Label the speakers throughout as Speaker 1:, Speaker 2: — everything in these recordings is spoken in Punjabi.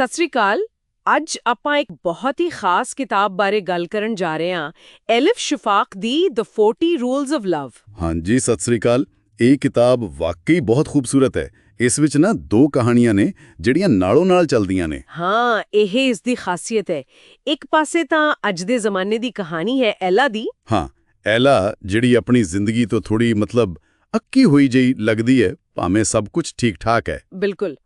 Speaker 1: ਸਤਿ ਸ੍ਰੀ ਅਕਾਲ। ਅੱਜ ਆਪਾਂ ਇੱਕ ਬਹੁਤ ਹੀ ਖਾਸ ਕਿਤਾਬ ਬਾਰੇ ਗੱਲ ਕਰਨ ਜਾ ਰਹੇ ਹਾਂ ਐਲਿਫ ਸ਼ਫਾਕ ਦੀ ਦ 40 ਰੂਲਸ ਆਫ ਲਵ
Speaker 2: ਹਾਂਜੀ ਸਤਿ ਸ੍ਰੀ ਅਕਾਲ। ਇਹ ਕਿਤਾਬ ਵਾਕਈ ਬਹੁਤ ਖੂਬਸੂਰਤ ਹੈ। ਇਸ ਵਿੱਚ ਨਾ ਦੋ ਕਹਾਣੀਆਂ ਨੇ ਜਿਹੜੀਆਂ ਨਾਲੋਂ ਨਾਲ ਚੱਲਦੀਆਂ ਨੇ।
Speaker 1: ਹਾਂ ਇਹ ਇਸ ਦੀ ਖਾਸੀਅਤ ਹੈ। ਇੱਕ ਪਾਸੇ ਤਾਂ ਅੱਜ ਦੇ ਜ਼ਮਾਨੇ ਦੀ ਕਹਾਣੀ ਹੈ ਐਲਾ ਦੀ।
Speaker 2: ਹਾਂ ਐਲਾ ਜਿਹੜੀ ਆਪਣੀ ਜ਼ਿੰਦਗੀ ਤੋਂ ਥੋੜੀ ਮਤਲਬ ਅੱਕੀ ਹੋਈ ਜਿਹੀ ਲੱਗਦੀ ਹੈ ਭਾਵੇਂ ਸਭ ਕੁਝ ਠੀਕ ਠਾਕ ਹੈ।
Speaker 1: ਬਿਲਕੁਲ।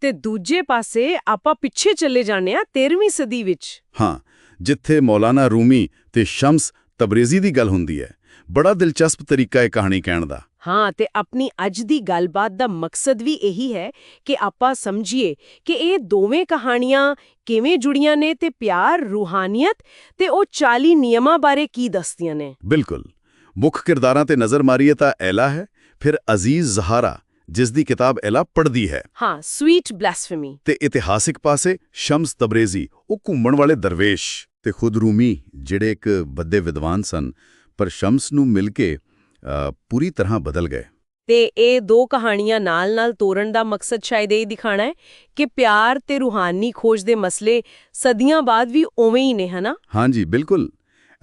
Speaker 1: ਤੇ ਦੂਜੇ ਪਾਸੇ ਆਪਾਂ ਪਿੱਛੇ ਚੱਲੇ ਜਾਂਦੇ ਆ 13ਵੀਂ ਸਦੀ ਵਿੱਚ।
Speaker 2: ਹਾਂ ਜਿੱਥੇ ਮੌਲਾਨਾ ਰੂਮੀ ਤੇ ਸ਼ਮਸ ਤਬਰੇਜ਼ੀ ਦੀ ਗੱਲ ਹੁੰਦੀ ਹੈ। ਬੜਾ ਦਿਲਚਸਪ ਤਰੀਕਾ ਹੈ ਕਹਾਣੀ ਕਹਿਣ ਦਾ।
Speaker 1: ਹਾਂ ਤੇ ਆਪਣੀ ਅੱਜ ਦੀ ਗੱਲਬਾਤ ਦਾ ਮਕਸਦ ਵੀ ਇਹੀ ਹੈ ਕਿ ਆਪਾਂ ਸਮਝੀਏ ਕਿ ਇਹ ਦੋਵੇਂ ਕਹਾਣੀਆਂ ਕਿਵੇਂ ਜੁੜੀਆਂ ਨੇ ਤੇ ਪਿਆਰ ਰੂਹਾਨੀਅਤ ਤੇ ਉਹ 40 ਨਿਯਮਾਂ ਬਾਰੇ ਕੀ ਦੱਸਦੀਆਂ ਨੇ।
Speaker 2: ਬਿਲਕੁਲ। ਮੁੱਖ ਕਿਰਦਾਰਾਂ ਤੇ ਨਜ਼ਰ ਮਾਰੀਏ ਤਾਂ ਐਲਾ ਹੈ ਫਿਰ ਅਜ਼ੀਜ਼ ਜ਼ਹਾਰਾ ਜਿਸ ਦੀ ਕਿਤਾਬ ਐਲਾ ਪੜ੍ਹਦੀ ਹੈ।
Speaker 1: ਹਾਂ ਸਵੀਟ ਬਲੈਸਫੇਮੀ
Speaker 2: ਤੇ ਇਤਿਹਾਸਿਕ ਪਾਸੇ ਸ਼ਮਸ ਤਬਰੇਜ਼ੀ ਉਹ ਘੁੰਮਣ ਵਾਲੇ ਦਰਵੇਸ਼ ਤੇ ਖੁਦ ਰੂਮੀ ਜਿਹੜੇ ਇੱਕ ਵੱਡੇ ਵਿਦਵਾਨ ਸਨ ਪਰ ਸ਼ਮਸ ਨੂੰ ਮਿਲ ਕੇ ਪੂਰੀ ਤਰ੍ਹਾਂ ਬਦਲ ਗਏ।
Speaker 1: ਤੇ ਇਹ ਦੋ ਕਹਾਣੀਆਂ ਨਾਲ-ਨਾਲ ਤੋੜਨ ਦਾ ਮਕਸਦ ਸ਼ਾਇਦ ਇਹ ਦਿਖਾਣਾ ਹੈ ਕਿ ਪਿਆਰ ਤੇ ਰੂਹਾਨੀ ਖੋਜ ਦੇ ਮਸਲੇ ਸਦੀਆਂ ਬਾਅਦ ਵੀ ਉਵੇਂ ਹੀ ਨੇ ਹਨਾ?
Speaker 2: ਹਾਂਜੀ ਬਿਲਕੁਲ।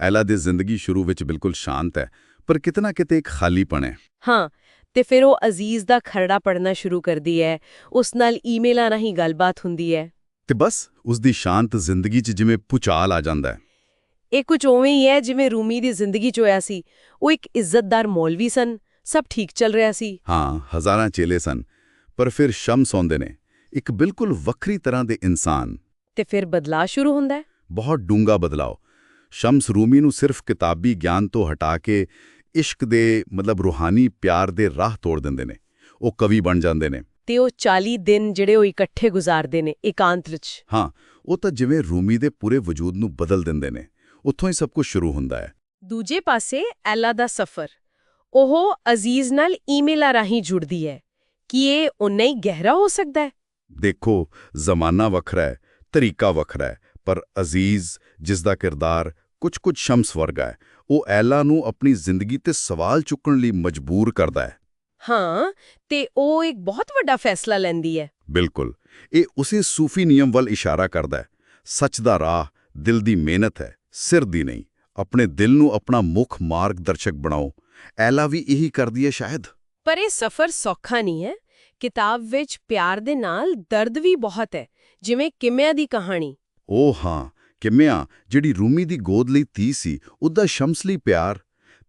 Speaker 2: ਐਲਾ ਦੀ ਜ਼ਿੰਦਗੀ ਸ਼ੁਰੂ ਵਿੱਚ ਬਿਲਕੁਲ ਸ਼ਾਂਤ ਹੈ ਪਰ ਕਿਤਨਾ ਕਿਤੇ ਇੱਕ ਖਾਲੀਪਣ ਹੈ।
Speaker 1: ਹਾਂ ਤੇ ਫਿਰ ਉਹ ਅਜ਼ੀਜ਼ ਦਾ ਖਰੜਾ ਪੜਨਾ ਸ਼ੁਰੂ ਕਰਦੀ ਹੈ। ਉਸ ਨਾਲ ਈਮੇਲਾਂ ਰਾਹੀਂ ਗੱਲਬਾਤ ਹੁੰਦੀ ਹੈ।
Speaker 2: ਤੇ ਬਸ ਉਸ ਦੀ ਸ਼ਾਂਤ ਜ਼ਿੰਦਗੀ 'ਚ ਜਿਵੇਂ ਪੁਚਾਲ ਆ ਜਾਂਦਾ ਹੈ।
Speaker 1: ਇਹ ਕੁਝ ਉਵੇਂ ਹੀ ਹੈ ਜਿਵੇਂ ਰੂਮੀ ਦੀ ਜ਼ਿੰਦਗੀ 'ਚ ਹੋਇਆ ਸੀ। ਉਹ ਇੱਕ ਇੱਜ਼ਤਦਾਰ ਮੌਲਵੀ ਸਨ। ਸਭ ਠੀਕ ਚੱਲ ਰਿਹਾ ਸੀ।
Speaker 2: ਹਾਂ ਹਜ਼ਾਰਾਂ ਚੇਲੇ ਸਨ। ਪਰ ਫਿਰ ਸ਼ਮਸ ਆਉਂਦੇ ਨੇ। ਇੱਕ ਬਿਲਕੁਲ ਵੱਖਰੀ ਤਰ੍ਹਾਂ ਦੇ ਇਨਸਾਨ।
Speaker 1: ਤੇ ਫਿਰ ਬਦਲਾਅ ਸ਼ੁਰੂ ਹੁੰਦਾ ਹੈ।
Speaker 2: ਬਹੁਤ ਡੂੰਗਾ ਬਦਲਾਓ ਸ਼ਮਸ ਰੂਮੀ ਨੂੰ ਸਿਰਫ ਕਿਤਾਬੀ ਗਿਆਨ ਤੋਂ ਹਟਾ ਕੇ ਇਸ਼ਕ ਦੇ ਮਤਲਬ ਰੂਹਾਨੀ ਪਿਆਰ ਦੇ ਰਾਹ ਤੋੜ ਦਿੰਦੇ ਨੇ। ਉਹ ਕਵੀ ਬਣ ਜਾਂਦੇ ਨੇ।
Speaker 1: ਤੇ ਉਹ 40 ਦਿਨ ਜਿਹੜੇ ਉਹ ਇਕੱਠੇ ਗੁਜ਼ਾਰਦੇ ਨੇ ਇਕਾਂਤ ਵਿੱਚ।
Speaker 2: ਹਾਂ ਉਹ ਤਾਂ ਜਿਵੇਂ ਰੂਮੀ ਦੇ ਪੂਰੇ ਵਜੂਦ ਨੂੰ ਬਦਲ ਦਿੰਦੇ ਨੇ। ਉੱਥੋਂ ਹੀ ਸਭ ਕੁਝ ਸ਼ੁਰੂ ਹੁੰਦਾ ਹੈ।
Speaker 1: ਦੂਜੇ ਪਾਸੇ ਐਲਾ ਦਾ ਸਫ਼ਰ। ਉਹ ਅਜ਼ੀਜ਼ ਨਾਲ ਈਮੇਲਾਂ ਰਾਹੀਂ ਜੁੜਦੀ ਹੈ। ਕੀ ਇਹ ਉਨਾ ਹੀ ਗਹਿਰਾ ਹੋ ਸਕਦਾ ਹੈ?
Speaker 2: ਦੇਖੋ ਜ਼ਮਾਨਾ ਵੱਖਰਾ ਹੈ ਤਰੀਕਾ ਵੱਖਰਾ ਹੈ ਪਰ ਅਜ਼ੀਜ਼ ਜਿਸ ਦਾ ਕਿਰਦਾਰ ਕੁਝ-ਕੁਝ ਸ਼ਮਸ ਵਰਗਾ ਹੈ। ਉਹ ਐਲਾ ਨੂੰ ਆਪਣੀ ਜ਼ਿੰਦਗੀ ਤੇ ਸਵਾਲ ਚੁੱਕਣ ਲਈ ਮਜਬੂਰ ਕਰਦਾ ਹੈ।
Speaker 1: ਹਾਂ ਤੇ ਉਹ ਇੱਕ ਬਹੁਤ ਵੱਡਾ ਫੈਸਲਾ ਲੈਂਦੀ ਹੈ।
Speaker 2: ਬਿਲਕੁਲ। ਇਹ ਉਸੇ ਸੂਫੀ ਨਿਯਮ ਵੱਲ ਇਸ਼ਾਰਾ ਕਰਦਾ ਹੈ। ਸੱਚ ਦਾ ਰਾਹ ਦਿਲ ਦੀ ਮਿਹਨਤ ਹੈ ਸਿਰ ਦੀ ਨਹੀਂ। ਆਪਣੇ ਦਿਲ ਨੂੰ ਆਪਣਾ ਮੁੱਖ ਮਾਰਗਦਰਸ਼ਕ ਬਣਾਓ। ਐਲਾ ਵੀ ਇਹੀ ਕਰਦੀ ਹੈ ਸ਼ਾਇਦ।
Speaker 1: ਪਰ ਇਹ ਸਫ਼ਰ ਸੌਖਾ ਨਹੀਂ ਹੈ। ਕਿਤਾਬ ਵਿੱਚ ਪਿਆਰ ਦੇ ਨਾਲ ਦਰਦ ਵੀ ਬਹੁਤ ਹੈ ਜਿਵੇਂ ਕਿਮਿਆ ਦੀ ਕਹਾਣੀ।
Speaker 2: ਉਹ ਹਾਂ ਕਿਮਿਆ ਜਿਹੜੀ ਰੂਮੀ ਦੀ ਗੋਦ ਲਈ ਧੀ ਸੀ ਉਹਦਾ ਸ਼ਮਸ ਲਈ ਪਿਆਰ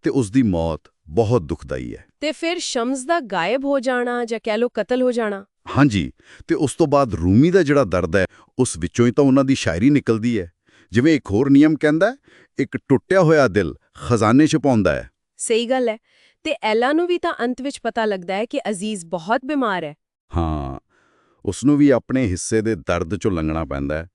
Speaker 2: ਤੇ ਉਸ ਦੀ ਮੌਤ ਬਹੁਤ ਦੁਖਦਾਈ ਹੈ।
Speaker 1: ਤੇ ਫਿਰ ਸ਼ਮਸ ਦਾ ਗਾਇਬ ਹੋ ਜਾਣਾ ਜਾਂ ਕਹਿ ਲੋ ਕਤਲ ਹੋ ਜਾਣਾ?
Speaker 2: ਹਾਂਜੀ ਤੇ ਉਸ ਤੋਂ ਬਾਅਦ ਰੂਮੀ ਦਾ ਜਿਹੜਾ ਦਰਦ ਹੈ ਉਸ ਵਿੱਚੋਂ ਹੀ ਤਾਂ ਉਹਨਾਂ ਦੀ ਸ਼ਾਇਰੀ ਨਿਕਲਦੀ ਹੈ। ਜਿਵੇਂ ਇੱਕ ਹੋਰ ਨਿਯਮ ਕਹਿੰਦਾ ਇੱਕ ਟੁੱਟਿਆ ਹੋਇਆ ਦਿਲ ਖਜ਼ਾਨੇ 'ਚ ਪਾਉਂਦਾ ਹੈ।
Speaker 1: ਸਹੀ ਗੱਲ ਹੈ। ਤੇ ਐਲਾ ਨੂੰ ਵੀ ਤਾਂ ਅੰਤ ਵਿੱਚ ਪਤਾ ਲੱਗਦਾ ਹੈ ਕਿ ਅਜ਼ੀਜ਼ ਬਹੁਤ ਬਿਮਾਰ ਹੈ।
Speaker 2: ਹਾਂ ਉਸ ਨੂੰ ਵੀ ਆਪਣੇ ਹਿੱਸੇ ਦੇ ਦਰਦ 'ਚੋਂ ਲੰਘਣਾ ਪੈਂਦਾ ਹੈ।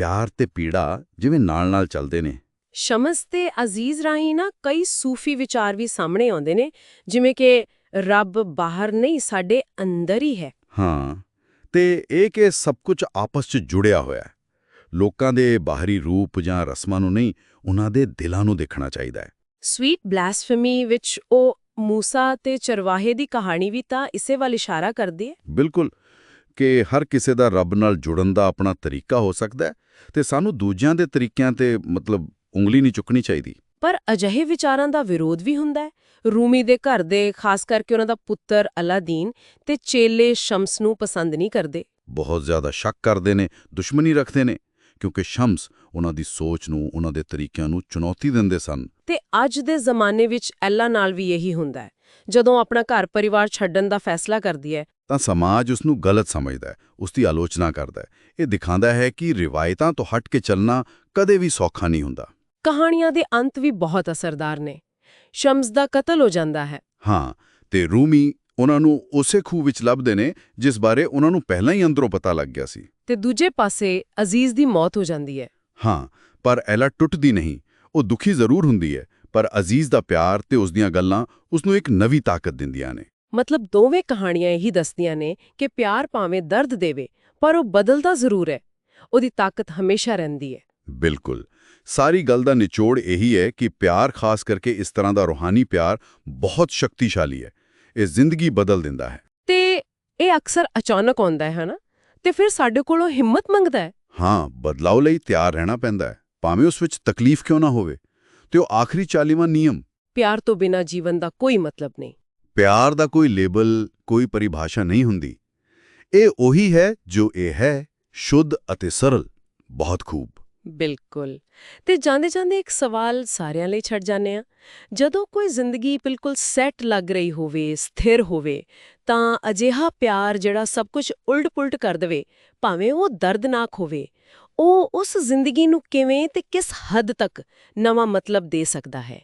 Speaker 2: ਪਿਆਰ ਤੇ ਪੀੜਾ ਜਿਵੇਂ ਨਾਲ-ਨਾਲ ਚੱਲਦੇ ਨੇ।
Speaker 1: ਸ਼ਮਸ ਤੇ ਅਜ਼ੀਜ਼ ਰਾਹੀਂ ਨਾ ਕਈ ਸੂਫੀ ਵਿਚਾਰ ਵੀ ਸਾਹਮਣੇ ਆਉਂਦੇ ਨੇ ਜਿਵੇਂ ਕਿ ਰੱਬ ਬਾਹਰ ਨਹੀਂ ਸਾਡੇ ਅੰਦਰ ਹੀ ਹੈ।
Speaker 2: ਹਾਂ ਤੇ ਇਹ ਕਿ ਸਭ ਕੁਝ ਆਪਸ 'ਚ ਜੁੜਿਆ ਹੋਇਆ ਹੈ। ਲੋਕਾਂ ਦੇ ਬਾਹਰੀ ਰੂਪ ਜਾਂ ਰਸਮਾਂ ਨੂੰ ਨਹੀਂ ਉਹਨਾਂ ਦੇ ਦਿਲਾਂ ਨੂੰ ਦੇਖਣਾ ਚਾਹੀਦਾ ਹੈ।
Speaker 1: ਸਵੀਟ ਬਲਾਸਫੇਮੀ ਵਿੱਚ ਉਹ ਮੂਸਾ ਤੇ ਚਰਵਾਹੇ ਦੀ ਕਹਾਣੀ ਵੀ ਤਾਂ ਇਸੇ ਵੱਲ ਇਸ਼ਾਰਾ ਕਰਦੀ ਹੈ।
Speaker 2: ਬਿਲਕੁਲ ਕਿ ਹਰ ਕਿਸੇ ਦਾ ਰੱਬ ਨਾਲ ਜੁੜਨ ਦਾ ਆਪਣਾ ਤਰੀਕਾ ਹੋ ਸਕਦਾ ਹੈ ਤੇ ਸਾਨੂੰ ਦੂਜਿਆਂ ਦੇ ਤਰੀਕਿਆਂ ਤੇ ਮਤਲਬ ਉਂਗਲੀ ਨਹੀਂ ਚੁੱਕਣੀ ਚਾਹੀਦੀ।
Speaker 1: ਪਰ ਅਜਿਹੇ ਵਿਚਾਰਾਂ ਦਾ ਵਿਰੋਧ ਵੀ ਹੁੰਦਾ ਹੈ। ਰੂਮੀ ਦੇ ਘਰ ਦੇ ਖਾਸ ਕਰਕੇ ਉਹਨਾਂ ਦਾ ਪੁੱਤਰ ਅਲਾਦੀਨ ਤੇ ਚੇਲੇ ਸ਼ਮਸ ਨੂੰ ਪਸੰਦ ਨਹੀਂ ਕਰਦੇ।
Speaker 2: ਬਹੁਤ ਜ਼ਿਆਦਾ ਸ਼ੱਕ ਕਰਦੇ ਨੇ ਦੁਸ਼ਮਣੀ ਰੱਖਦੇ ਨੇ ਕਿਉਂਕਿ ਸ਼ਮਸ ਉਹਨਾਂ ਦੀ ਸੋਚ ਨੂੰ ਉਹਨਾਂ ਦੇ ਤਰੀਕਿਆਂ ਨੂੰ ਚੁਣੌਤੀ ਦਿੰਦੇ ਸਨ।
Speaker 1: ਤੇ ਅੱਜ ਦੇ ਜ਼ਮਾਨੇ ਵਿੱਚ ਐਲਾ ਨਾਲ ਵੀ ਇਹੀ ਹੁੰਦਾ ਹੈ। ਜਦੋਂ ਆਪਣਾ ਘਰ ਪਰਿਵਾਰ ਛੱਡਣ ਦਾ ਫੈਸਲਾ ਕਰਦੀ ਹੈ।
Speaker 2: ਤਾਂ ਸਮਾਜ ਉਸ ਨੂੰ ਗਲਤ ਸਮਝਦਾ ਹੈ ਉਸ ਦੀ ਆਲੋਚਨਾ ਕਰਦਾ ਹੈ। ਇਹ ਦਿਖਾਉਂਦਾ ਹੈ ਕਿ ਰਿਵਾਇਤਾਂ ਤੋਂ ਹਟ ਕੇ ਚੱਲਣਾ ਕਦੇ ਵੀ ਸੌਖਾ ਨਹੀਂ ਹੁੰਦਾ।
Speaker 1: ਕਹਾਣੀਆਂ ਦੇ ਅੰਤ ਵੀ ਬਹੁਤ ਅਸਰਦਾਰ ਨੇ। ਸ਼ਮਸ ਦਾ ਕਤਲ ਹੋ ਜਾਂਦਾ ਹੈ।
Speaker 2: ਹਾਂ ਤੇ ਰੂਮੀ ਉਹਨਾਂ ਨੂੰ ਉਸੇ ਖੂਹ ਵਿੱਚ ਲੱਭਦੇ ਨੇ ਜਿਸ ਬਾਰੇ ਉਹਨਾਂ ਨੂੰ ਪਹਿਲਾਂ ਹੀ ਅੰਦਰੋਂ ਪਤਾ ਲੱਗ ਗਿਆ ਸੀ।
Speaker 1: ਤੇ ਦੂਜੇ ਪਾਸੇ ਅਜ਼ੀਜ਼ ਦੀ ਮੌਤ ਹੋ ਜਾਂਦੀ ਹੈ।
Speaker 2: ਹਾਂ ਪਰ ਐਲਾ ਟੁੱਟਦੀ ਨਹੀਂ ਉਹ ਦੁਖੀ ਜ਼ਰੂਰ ਹੁੰਦੀ ਹੈ। ਪਰ ਅਜ਼ੀਜ਼ ਦਾ ਪਿਆਰ ਤੇ ਉਸ ਦੀਆਂ ਗੱਲਾਂ ਉਸ ਨੂੰ ਇੱਕ ਨਵੀਂ ਤਾਕਤ ਦਿੰਦੀਆਂ ਨੇ।
Speaker 1: ਮਤਲਬ ਦੋਵੇਂ ਕਹਾਣੀਆਂ ਇਹੀ ਦੱਸਦੀਆਂ ਨੇ ਕਿ ਪਿਆਰ ਭਾਵੇਂ ਦਰਦ ਦੇਵੇ ਪਰ ਉਹ ਬਦਲਦਾ ਜ਼ਰੂਰ ਹੈ। ਉਹਦੀ ਤਾਕਤ ਹਮੇਸ਼ਾ ਰਹਿੰਦੀ ਹੈ।
Speaker 2: ਬਿਲਕੁਲ। ਸਾਰੀ ਗੱਲ ਦਾ ਨਿਚੋੜ ਇਹੀ ਹੈ ਕਿ ਪਿਆਰ ਖਾਸ ਕਰਕੇ ਇਸ ਤਰ੍ਹਾਂ ਦਾ ਰੂਹਾਨੀ ਪਿਆਰ ਬਹੁਤ ਸ਼ਕਤੀਸ਼ਾਲੀ ਹੈ। ਇਹ ਜ਼ਿੰਦਗੀ ਬਦਲ ਦਿੰਦਾ ਹੈ।
Speaker 1: ਤੇ ਇਹ ਅਕਸਰ ਅਚਾਨਕ ਆਉਂਦਾ ਹੈ ਹਨਾ? ਤੇ ਫਿਰ ਸਾਡੇ ਕੋਲੋਂ ਹਿੰਮਤ ਮੰਗਦਾ ਹੈ?
Speaker 2: ਹਾਂ ਬਦਲਾਅ ਲਈ ਤਿਆਰ ਰਹਿਣਾ ਪੈਂਦਾ ਹੈ। ਭਾਵੇਂ ਉਸ ਵਿੱਚ ਤਕਲੀਫ ਕਿਉਂ ਨਾ ਹੋਵੇ। ਤੇ ਉਹ ਆਖਰੀ 40ਵਾਂ ਨਿਯਮ।
Speaker 1: ਪਿਆਰ ਤੋਂ ਬਿਨਾ ਜੀਵਨ ਦਾ ਕੋਈ ਮਤਲਬ ਨਹੀਂ।
Speaker 2: ਪਿਆਰ ਦਾ ਕੋਈ ਲੇਬਲ ਕੋਈ ਪਰਿਭਾਸ਼ਾ ਨਹੀਂ ਹੁੰਦੀ। ਇਹ ਉਹੀ ਹੈ ਜੋ ਇਹ ਹੈ ਸ਼ੁੱਧ ਅਤੇ ਸਰਲ ਬਹੁਤ ਖੂਬ।
Speaker 1: ਬਿਲਕੁਲ। ਤੇ ਜਾਂਦੇ ਜਾਂਦੇ ਇੱਕ ਸਵਾਲ ਸਾਰਿਆਂ ਲਈ ਛੱਡ ਜਾਂਦੇ ਆ ਜਦੋਂ ਕੋਈ ਜ਼ਿੰਦਗੀ ਬਿਲਕੁਲ ਸੈੱਟ ਲੱਗ ਰਹੀ ਹੋਵੇ ਸਥਿਰ ਹੋਵੇ ਤਾਂ ਅਜਿਹਾ ਪਿਆਰ ਜਿਹੜਾ ਸਭ ਕੁਝ ਉਲਟ-ਪੁਲਟ ਕਰ ਦੇਵੇ ਭਾਵੇਂ ਉਹ ਦਰਦਨਾਕ ਹੋਵੇ ਉਹ ਉਸ ਜ਼ਿੰਦਗੀ ਨੂੰ ਕਿਵੇਂ ਤੇ ਕਿਸ ਹੱਦ ਤੱਕ ਨਵਾਂ ਮਤਲਬ ਦੇ ਸਕਦਾ ਹੈ?